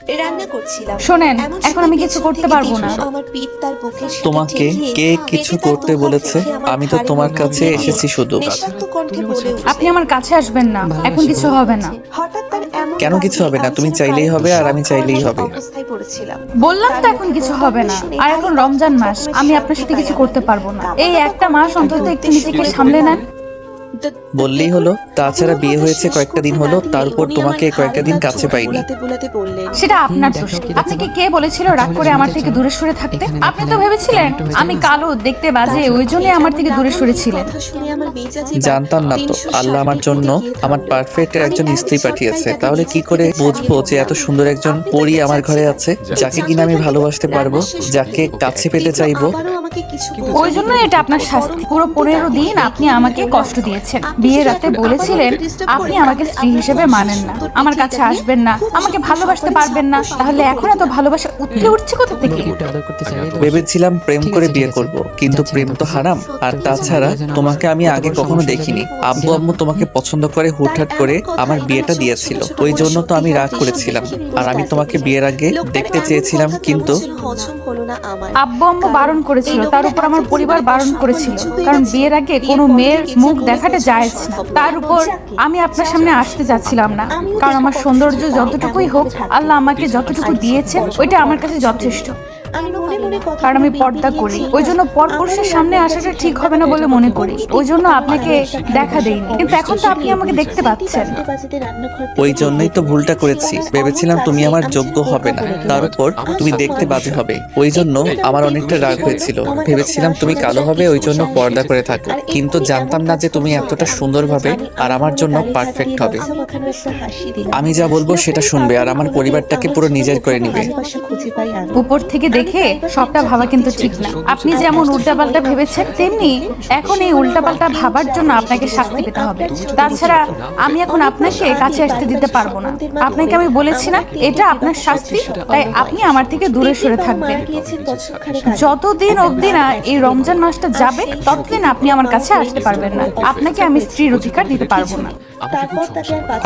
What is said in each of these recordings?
রান্না করছিলাম। শোনেন, এমন এখন সময় আমি পেছন কিছু করতে থেকে পারব না। আমার পিঠ তার বুকের সাথে তোমাকে ঠেকিয়ে কে কিছু তার করতে বলেছে? আমার আমি তো তোমার কাছে এসেছি শুধু। নেশাক্ত কণ্ঠে বলে উঠে, আপনি আমার কাছে আসবেন না। এখন কিছু হবে না। হঠাৎ তার এমন কেন কিছু হবে না? তুমি চাইলেই হবে আর আমি আমি চাইলেই হবে। অবস্থায় পড়েছিলাম। বললাম তো এখন কিছু হবে না। আর এখন রমজান মাস আমি আপনার সাথে কিছু করতে পারব না। এই একটা মাস অন্তত একটু নিজেকে সামলে নেন। বললেই হলো তাছাড়া বিয়ে হয়েছে কয়েকটা দিন হলো তার উপর তোমাকে কয়েকটা দিন কাছে পাইনি। সেটা আপনার দোষ আপনাকে কে বলেছিল রাগ করে আমার থেকে দূরে সরে থাকতে? আপনি তো ভেবেছিলেন? আমি কালো দেখতে বাজে ওই জন্যই আমার থেকে দূরে আমার মেজাজে জানতাম না তো আল্লাহ আমার জন্য আমার পারফেক্ট একজন স্ত্রী পাঠিয়েছে। তাহলে কি করে বুঝব যে এত সুন্দর একজন পরি আমার ঘরে আছে যাকে কিনা আমি ভালোবাসতে পারব যাকে কাছে পেতে চাইব। ওই জন্য এটা আপনার শাস্তি পুরো পনেরো দিন আপনি আমাকে কষ্ট দিয়েছেন বিয়ের রাতে বলেছিলেন আপনি আমাকে স্ত্রী হিসেবে মানেন না। আমার কাছে আসবেন না। আমাকে ভালোবাসতে পারবেন না। তাহলে এখন এত ভালোবাসা উঠলে উঠছে কোথা থেকে? ভেবেছিলাম প্রেম করে বিয়ে করব কিন্তু প্রেম তো হারাম। আর তাছাড়া তোমাকে আমি আগে কখনো দেখিনি। আব্বু আম্মু তোমাকে পছন্দ করে হুটহাট করে আমার বিয়েটা দিয়েছিল। ওই জন্য তো আমি রাগ করেছিলাম। আর আমি তোমাকে বিয়ের আগে দেখতে চেয়েছিলাম কিন্তু আব্বু আম্মু বারণ করেছিল। তার উপর আমার পরিবার বারণ করেছিল কারণ বিয়ের আগে কোনো মেয়ের মুখ দেখাটা যায় না। তার উপর আমি আপনার সামনে আসতে যাচ্ছিলাম না। কারণ আমার সৌন্দর্য যতটুকুই হোক আল্লাহ আমাকে যতটুকু দিয়েছে ওইটা আমার কাছে যথেষ্ট। আমি মনে মনে কথা কারণ আমি পর্দা করি। ওই জন্য পরপুরুষের সামনে আসাটা ঠিক হবে না বলে মনে করি। ওই জন্য আপনাকে দেখা দেইনি। কিন্তু এখন তো আপনি আমাকে দেখতে পাচ্ছেন। ওই জন্যই তো ভুলটা করেছি। ভেবেছিলাম তুমি আমার যোগ্য হবে না। তার উপর তুমি দেখতে বাজে হবে। ওই জন্য আমার অনেকটা রাগ হয়েছিল। ভেবেছিলাম তুমি কালো হবে ওই জন্য পর্দা করে থাকো। কিন্তু জানতাম না যে তুমি এতটা সুন্দরভাবে আর আমার জন্য পারফেক্ট হবে। আমি যা বলব সেটা শুনবে আর আমার পরিবারটাকে পুরো নিজের করে নিবে উপর থেকে দেখে সবটা ভাবা কিন্তু ঠিক না। আপনি যেমন উল্টাপাল্টা ভেবেছেন, তেমনি এখন এই উল্টাপাল্টা ভাবার জন্য আপনাকে শাস্তি পেতে হবে। তাছাড়া আমি এখন আপনাকে কাছে আসতে দিতে পারব না। আপনাকে আমি বলেছি না, এটা আপনার শাস্তি, তাই আপনি আমার থেকে দূরে সরে থাকবেন। যতদিন অবধি না এই রমজান মাসটা যাবে, ততদিন আপনি আমার কাছে আসতে পারবেন না। আপনাকে আমি স্ত্রীর অধিকার দিতে পারব না।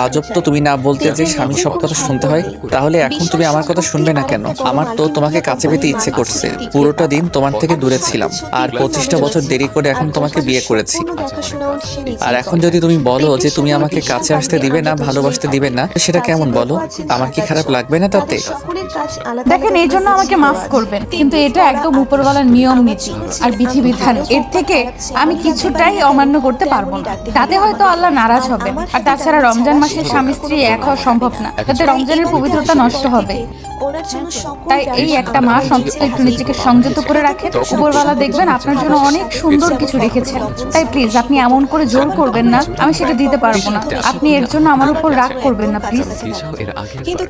আজব তো তুমি না বলতে যে স্বামী সব কথা শুনতে হয়? তাহলে এখন তুমি আমার কথা শুনবে না কেন? আমার তো তোমাকে কাছে ইচ্ছে করছে। পুরোটা দিন তোমার থেকে দূরে ছিলাম। আর পঁচিশটা বছর দেরি করে এখন তোমাকে বিয়ে করেছি। আর এখন যদি তুমি বলো যে তুমি আমাকে কাছে আসতে দিবে না, ভালোবাসতে দিবে না, সেটা কেমন বলো? আমার কি খারাপ লাগবে না তাতে? দেখেন, এই জন্য আমাকে মাফ করবেন কিন্তু এটা একদম উপরওয়ালার নিয়ম নীতি। আর বিধিবিধান, এর থেকে আমি কিছুটাই অমান্য করতে পারব না। তাতে হয়তো আল্লাহ নারাজ হবেন। আর তাছাড়া রমজান মাসে স্বামী স্ত্রী এক হওয়া সম্ভব না। তাতে রমজানের পবিত্রতা নষ্ট হবে। তাই এই একটা মাস অন্তত একটু নিজেকে সংযত করে রাখেন উপরওয়ালা দেখবেন আপনার জন্য অনেক সুন্দর কিছু রেখেছেন। তাই প্লিজ আপনি এমন করে জোর করবেন না আমি সেটা দিতে পারব না। আপনি এর জন্য আমার উপর রাগ করবেন না প্লিজ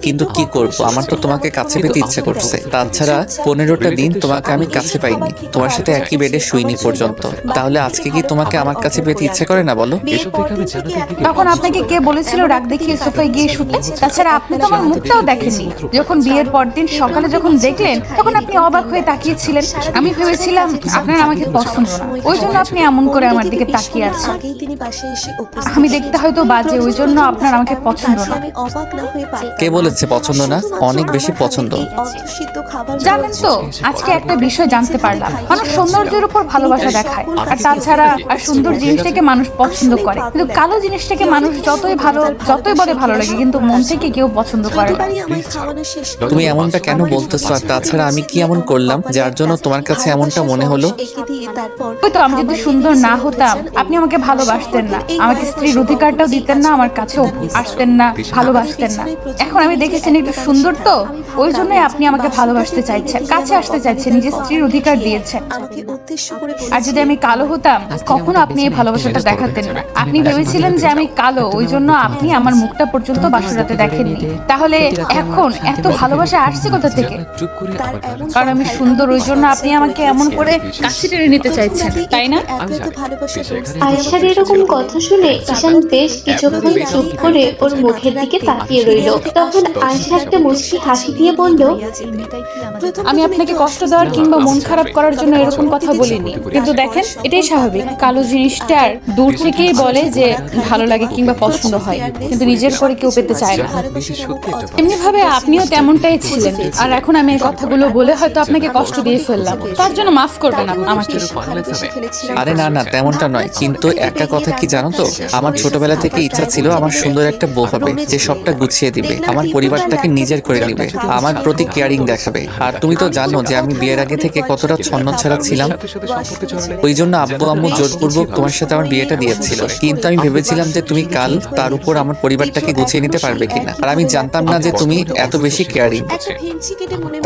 কিন্তু কি করব? আমার তো তোমাকে কাছে পেতে ইচ্ছে করছে। তাছাড়া পনেরোটা দিন তোমাকে আমি কাছে পাইনি। তোমার সাথে একই বেডে শুইনি পর্যন্ত। তাহলে আজকে কি তোমাকে আমার কাছে পেতে ইচ্ছে করে না বলো? তখন আপনাকে কে বলেছিল রাগ দেখিয়ে সোফায় গিয়ে শুতে? তাছাড়া আপনি তো আমার মুখটাও দেখেননি। যখন বিয়ের পর দিন সকালে যখন দেখলেন তখন আপনি অবাক হয়ে তাকিয়েছিলেন আমি ভেবেছিলাম আপনার আমাকে পছন্দ না। ওই জন্য আপনি এমন করে আমার দিকে তাকিয়ে আছেন। তিনি বাসায় এসে আমি দেখতে হয়তো বাজে ওই জন্য আপনার আমাকে পছন্দ না। আমি অবাক না হয়ে কে বলেছে পছন্দ না? অনেক বেশি পছন্দ। জানেন তো আজকে একটা বিষয় জানতে পারলাম। মানুষ সৌন্দর্যের উপর ভালোবাসা দেখায়। আর তাছাড়া আর সুন্দর জিনিসটাকে মানুষ পছন্দ করে। কিন্তু কালো জিনিসটাকে মানুষ যতই ভালো যতই বলে ভালো লাগে কিন্তু মন থেকে কেউ পছন্দ করে না। তুমি এমনটা কেন বলতেছো? আর তাছাড়া আমি কি এমন করলাম যার জন্য তোমার কাছে এমনটা মনে হলো? তো আমি যদি সুন্দর না হতাম আপনি আমাকে ভালোবাসতেন না। আমাকে স্ত্রীর অধিকারটাও দিতেন না আমার কাছেও আসতেন না ভালোবাসতেন না। এখন আমি দেখেছেন একটু সুন্দর তো ওই জন্যই আপনি আমাকে ভালোবাসতে চাইছেন কাছে আসতে চাইছেন নিজের স্ত্রীর অধিকার দিয়েছেন। আর যদি আমি কালো হতাম কখনো আপনি এই ভালোবাসাটা দেখাতেন না। আপনি ভেবেছিলেন যে আমি কালো ওই জন্য আপনি আমার মুখটা পর্যন্ত বাসুরাতে দেখেননি। তাহলে এখন এত ভালোবাসা আসছে কোথা থেকে? চুপ করে কারণ আমি সুন্দর ওই জন্য আপনি আমাকে এমন করে কাছে টেনে নিতে চাইছেন তাই না? আয়শার এরকম কথা শুনে ঈশান বেশ কিছুক্ষণ চুপ করে ওর মুখের দিকে তাকিয়ে রইল। তখন আয়শা একটা মুচকি হাসি দিয়ে বলল আমি আপনাকে কষ্ট দেওয়ার কিংবা মন খারাপ করার জন্য এরকম কথা বলিনি। কিন্তু দেখেন এটাই স্বাভাবিক। কালো জিনিসটার দূর থেকেই বলে যে ভালো লাগে কিংবা পছন্দ হয়। কিন্তু নিজের করে কেউ পেতে চায় না। এমনি ভাবে আপনিও তেমনটাই ছিলেন আর এখন আমি এই কথাগুলো বলে হয়তো আপনাকে কষ্ট দিয়ে ফেললাম। তার জন্য মাফ করবেন আমাকে আরে না না তেমনটা নয়। কিন্তু একটা কথা কি জানো তো? আমার ছোটবেলা থেকে ইচ্ছা ছিল আমার সুন্দর একটা বউ হবে যে সবটা গুছিয়ে দিবে। আমার পরিবারটাকে নিজের করে নিবে। আমার প্রতি কেয়ারিং দেখাবে। আর তুমি তো জানো যে আমি বিয়ের আগে থেকে কতটা ছন্ন ছাড়া ছিলাম। ওই জন্য আব্বু আম্মু জোরপূর্বক তোমার সাথে আমার বিয়েটা দিয়েছিল। কিন্তু আমি ভেবেছিলাম যে তুমি কাল তার উপর আমার পরিবারটাকে গুছিয়ে নিতে পারবে কিনা। আর আমি জানতাম না যে তুমি এত বেশি কেয়ারিং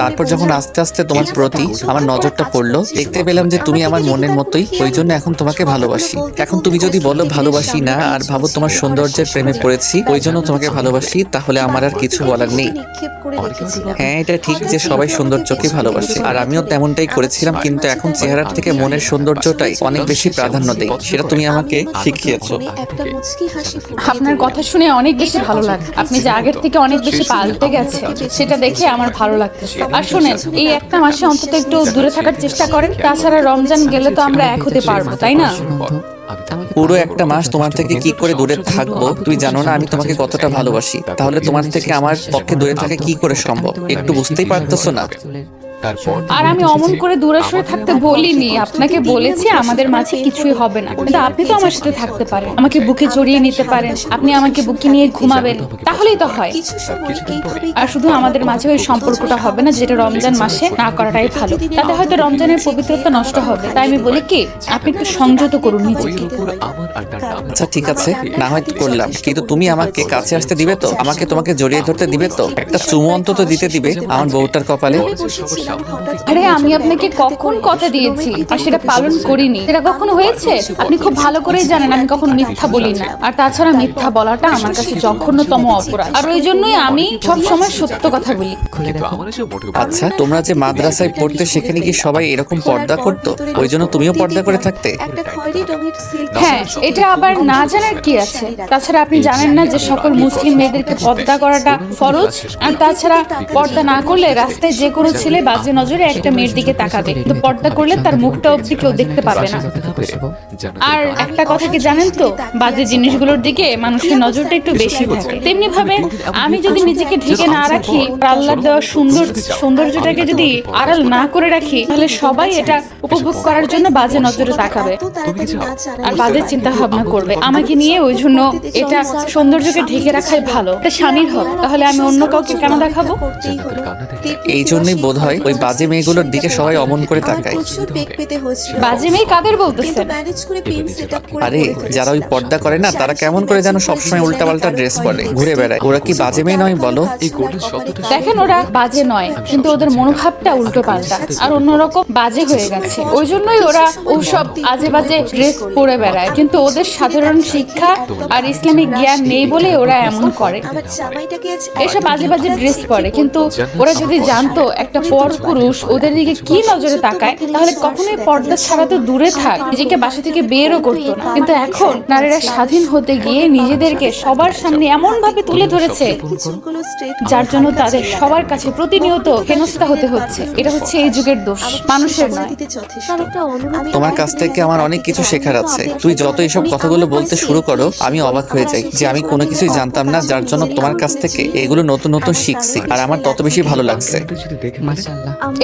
তারপর যখন আস্তে আস্তে তোমার প্রতি আমার নজরটা পড়ল। দেখতে পেলাম যে তুমি আমার মনের মতোই ওই জন্য এখন তোমাকে ভালোবাসি। এখন তুমি যদি বলো ভালোবাসি না আর ভাবো তোমার সৌন্দর্যের প্রেমে পড়েছি ওই জন্য তোমাকে ভালোবাসি তাহলে আমার আর কিছু বলার নেই। হ্যাঁ এটা ঠিক যে সবাই সৌন্দর্যকে ভালোবাসে। আর আমিও তেমনটাই করেছিলাম কিন্তু এখন চেহারার থেকে মনের সৌন্দর্যটাই অনেক বেশি প্রাধান্য দেয়। সেটা তুমি আমাকে শিখিয়েছো। আপনার কথা শুনে অনেক বেশি ভালো লাগে আপনি যে আগের থেকে অনেক বেশি পাল্টে গেছে সেটা দেখে আমার ভালো লাগতেছে আর শুনেন এই একটা মাসে অন্তত একটু দূরে থাকার চেষ্টা করেন। তাছাড়া রমজান গেলে তো আমরা এক হতে পারব তাই না? পুরো একটা মাস তোমার থেকে কি করে দূরে থাকব? তুই জানো না আমি তোমাকে কতটা ভালোবাসি। তাহলে তোমার থেকে আমার পক্ষে দূরে থাকা কি করে সম্ভব? একটু বুঝতেই পারতেছো না? আর আমি অমন করে দূরে সরে থাকতে বলিনি আপনাকে বলেছি আমাদের মাঝে কিছুই হবে না কিন্তু আপনি তো আমার সাথে থাকতে পারেন আমাকে বুকে জড়িয়ে নিতে পারেন আপনি আমাকে বুকে নিয়ে ঘুমাবেন তাহলেই তো হয় আর শুধু আমাদের মাঝে ওই সম্পর্কটা হবে না যেটা রমজান মাসে না করাটাই ভালো তাতে হয়তো রমজানের পবিত্রতা নষ্ট হবে তাই আমি বলি কি আপনি একটু সংযত করুন নিজেকে আচ্ছা ঠিক আছে না হয় করলাম কিন্তু তুমি আমাকে কাছে আসতে দিবে তো আমাকে তোমাকে জড়িয়ে ধরতে দিবে তো একটা চুমু অন্তত দিতে দিবে আমার বউটার কপালে আরে আমি আপনাকে কখন কথা দিয়েছি? আর সেটা পালন করিনি। সেটা কখনো হয়েছে? আপনি খুব ভালো করেই জানেন আমি কখনো মিথ্যা বলি না। আর তাছাড়া মিথ্যা বলাটা আমার কাছে জঘন্যতম অপরাধ। আর ওই জন্যই আমি সব সময় সত্য কথা বলি। আচ্ছা তোমরা যে মাদ্রাসায় পড়তে সেখানে কি সবাই এরকম পর্দা করতো? ওই জন্য তুমিও পর্দা করে থাকতে? হ্যাঁ এটা আবার না জানার কি আছে? তাছাড়া আপনি জানেন না যে সকল মুসলিম মেয়েদেরকে পর্দা করাটা ফরজ আর তাছাড়া পর্দা না করলে রাস্তায় যে কোনো ছেলে বাজে নজরে একটা মেয়ের দিকে তাকাবে। কিন্তু পর্দা করলে তার মুখটা অব্দি কেউ দেখতে পাবে না। আর একটা কথা কি জানেন তো? বাজে জিনিসগুলোর দিকে মানুষের নজরটা একটু বেশি থাকে। তেমনি ভাবে আমি যদি নিজেকে ঢেকে না রাখি আর আল্লাহ দেওয়া সুন্দর সৌন্দর্যটাকে যদি আড়াল না করে রাখি, তাহলে সবাই এটা উপভোগ করার জন্য বাজে নজরে তাকাবে। আর বাজে চিন্তা ভাবনা করবে। আমাকে নিয়ে ওই জন্য এটা সৌন্দর্যকে ঢেকে রাখাই ভালো। এটা স্বামীর হোক। তাহলে আমি অন্য কাউকে কেন দেখাবো? এই জন্যই বোধ হয় ওই বাজে মেয়েগুলোর দিকে সবাই অমন করে তাকায়। বাজে মেয়ে কাদের বলতেছেন? আরে যারা ওই পর্দা করে না তারা কেমন করে যেন সবসময় উল্টাপাল্টা ড্রেস পরে ঘুরে বেড়ায়। ওরা কি বাজে মেয়ে নয় বলো? দেখেন ওরা বাজে নয় কিন্তু ওদের মনোভাবটা উল্টো পাল্টা আর অন্যরকম বাজে হয়ে গেছে। ওই জন্যই ওরা ওসব আজে বাজে ড্রেস পরে বেড়ায়। কিন্তু ওদের সাধারণ শিক্ষা আর ইসলামিক জ্ঞান নেই বলে ওরা এমন করে। এসব বাজে বাজে ড্রেস পরে। কিন্তু ওরা যদি জানতো একটা পর পুরুষ ওদের দিকে কি নজরে তাকায় তাহলে কখনোই পর্দা ছাড়া তো দূরে থাক। নিজেকে বাসা থেকে বেরও করতো না। কিন্তু এখন নারীরা স্বাধীন হতে গিয়ে নিজেদেরকে সবার সামনে এমন ভাবে তুলে ধরেছে যার জন্য তাদের সবার কাছে প্রতিনিয়ত হেনস্থা হতে হচ্ছে। এটা হচ্ছে এই যুগের দোষ। মানুষের নয়। তোমার কাছ থেকে আমার অনেক কিছু শেখার আছে। তুই যত এইসব কথাগুলো বলতে শুরু করো আমি অবাক হয়ে যাই যে আমি কোনো কিছুই জানতাম না যার জন্য তোমার কাছ থেকে এগুলো নতুন নতুন শিখছি আর আমার তত বেশি ভালো লাগছে।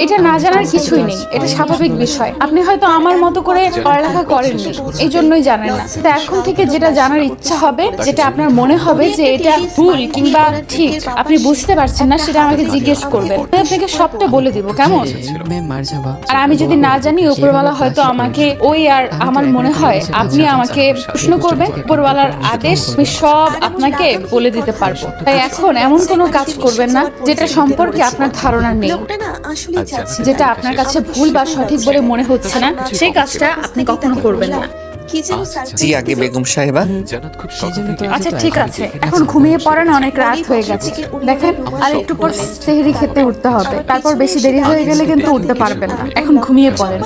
এটা না জানার কিছুই নেই। এটা স্বাভাবিক বিষয়। আপনি হয়তো আমার মতো করে পড়ালেখা করেননি। এই জন্যই জানেন না। তো এখন থেকে যেটা জানার ইচ্ছা হবে যেটা আপনার মনে হবে যে এটা ভুল কিংবা ঠিক আপনি বুঝতে পারছেন না সেটা আমাকে জিজ্ঞেস করবেন। আমি আপনাকে সবটা বলে দিব কেমন? আর আমি যদি না জানি উপরওয়ালা হয়তো আমাকে ওই আর আমার মনে হয় আপনি আমাকে প্রশ্ন করবেন উপরওয়ালার আদেশ আমি সব আপনাকে বলে দিতে পারব। তাই এখন এমন কোনো কাজ করবেন না যেটা সম্পর্কে আপনার ধারণা নেই। যেটা আপনার কাছে ভুল বা সঠিক বলে মনে হচ্ছে না সেই কাজটা আপনি কখনো করবেন না। জি আগে বেগম সাহেবা আচ্ছা ঠিক আছে। এখন ঘুমিয়ে পড়েন অনেক রাত হয়ে গেছে। দেখেন আর একটু পর সেহরি খেতে উঠতে হবে। তারপর বেশি দেরি হয়ে গেলে কিন্তু উঠতে পারবেন না। এখন ঘুমিয়ে পড়েন।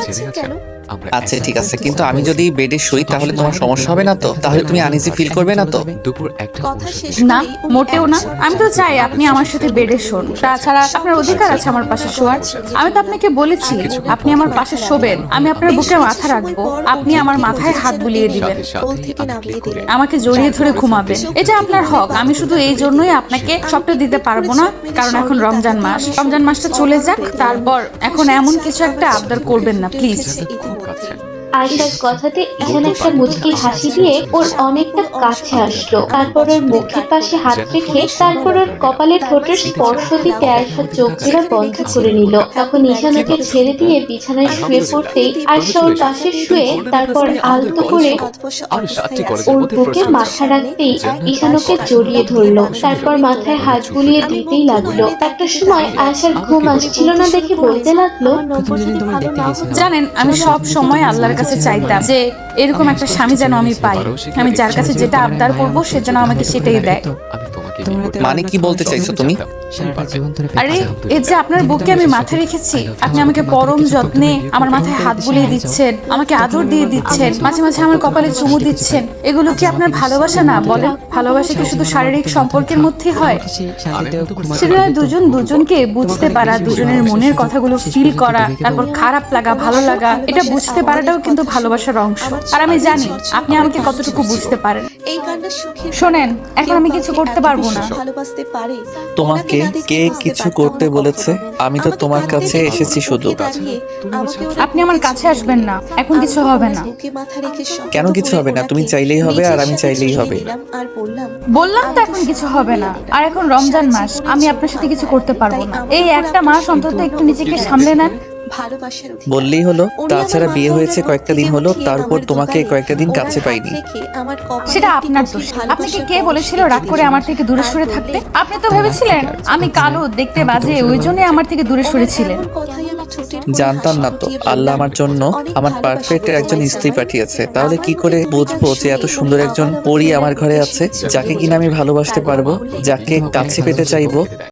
আচ্ছা ঠিক আছে কিন্তু আমি যদি বেডে শুই তাহলে তোমার সমস্যা হবে না তো? তাহলে তুমি আনইজি ফিল করবে না তো? দুপুর একটা কথা শেষ না মোটেও না। আমি তো চাই আপনি আমার সাথে বেডে শোন। তাছাড়া আপনার অধিকার আছে আমার পাশে শোয়ার। আমি তো আপনাকে বলেছি আপনি আমার পাশে শোবেন। আমি আপনার বুকে মাথা রাখব আপনি আমার মাথায় হাত বুলিয়ে দিবেন। আমাকে জড়িয়ে ধরে ঘুমাবেন। এটা আপনার হক। আমি শুধু এই জন্যই আপনাকে সবটা দিতে পারব না। কারণ এখন রমজান মাস। রমজান মাসটা চলে যাক তারপর এখন এমন কিছু একটা আবদার করবেন না প্লিজ খুব কাছে আয়সার কথাতে ঈশান একটা মুচকি হাসি দিয়ে ওর অনেকটা কাছে আসলো। তারপর ওর মুখের পাশে হাত রেখে তারপর ওর কপালে ঠোঁটের স্পর্শ দিতে আয়সার চোখ জোড়া বন্ধ করে নিল। তখন ঈশান ওকে ছেড়ে দিয়ে বিছানায় শুয়ে পড়তেই আয়সা ওর পাশে শুয়ে তারপর আলতো করে ওর বুকে মাথা রাখতেই ঈশান ওকে জড়িয়ে ধরলো। তারপর মাথায় হাত বুলিয়ে দিতেই লাগল। একটা সময় আয়সার ঘুম আসছিল না দেখে বলতে লাগল জানেন আমি সব সময় আল্লাহর কাছে চাইতাম যে এরকম একটা স্বামী যেন আমি পাই আমি যার কাছে যেটা আবদার করব সে যেন আমাকে সেটাই দেয়। মানে কি বলতে চাইছো তুমি? আরে এই যে আপনার বুকে আমি মাথা রেখেছি আপনি আমাকে পরম যত্নে আমার মাথায় হাত বুলিয়ে দিচ্ছেন আমাকে আদর দিয়ে দিচ্ছেন মাঝে মাঝে আমার কপালে চুমু দিচ্ছেন। এগুলো কি আপনার ভালোবাসা না? বলেন ভালোবাসা কি শুধু শারীরিক সম্পর্কের মধ্যেই হয়? সেগুলো দুজন দুজনকে বুঝতে পারা দুজনের মনের কথাগুলো ফিল করা তারপর খারাপ লাগা ভালো লাগা এটা বুঝতে পারাটাও কিন্তু ভালোবাসার অংশ। আর আমি জানি আপনি আমাকে কতটুকু বুঝতে পারেন এই শোনেন এখন আমি কিছু করতে পারব না ভালোবাসতে পারে তোমাকে কে কিছু করতে বলেছে? আমি তো তোমার কাছে এসেছি শুধু। আপনি আমার কাছে আসবেন না। এখন কিছু হবে না। কেন কিছু হবে না? তুমি চাইলেই হবে আর আমি চাইলেই হবে। বললাম বললাম তো এখন কিছু হবে না। আর এখন রমজান মাস। আমি আপনার সাথে কিছু করতে পারব না। এই একটা মাস অন্তত একটু নিজেকে সামলে নেন। ভালোবাসার অধিকার। বললেই হলো উনি তাছাড়া বিয়ে হয়েছে উপর কয়েকটা দিন থেকে হলো তারপর আমার তোমাকে দোকানে কয়েকটা দিন ওনার কাছে হাত পাইনি। রেখে আমার কপালে সেটা একটি আপনার গভীর দোষ। আপনাকে কে ভালোবাসার বলেছিল রাগ করে আমার থেকে দূরে সরে থাকতে? আপনি তো ভেবেছিলেন আমি কালো দেখতে বাজে ওই জন্য আমার থেকে দূরে সরেছিলেন। এমন কথাই আমি ঠোঁটের কোণে জানতাম না তো আল্লাহ আমার জন্য আমার পারফেক্ট একজন স্ত্রী। পাঠিয়েছে। তাহলে কি করে বুঝব যে এত সুন্দর একজন পরি আমার ঘরে আছে যাকে কিনা আমি ভালোবাসতে পারব যাকে কাছে পেতে চাইব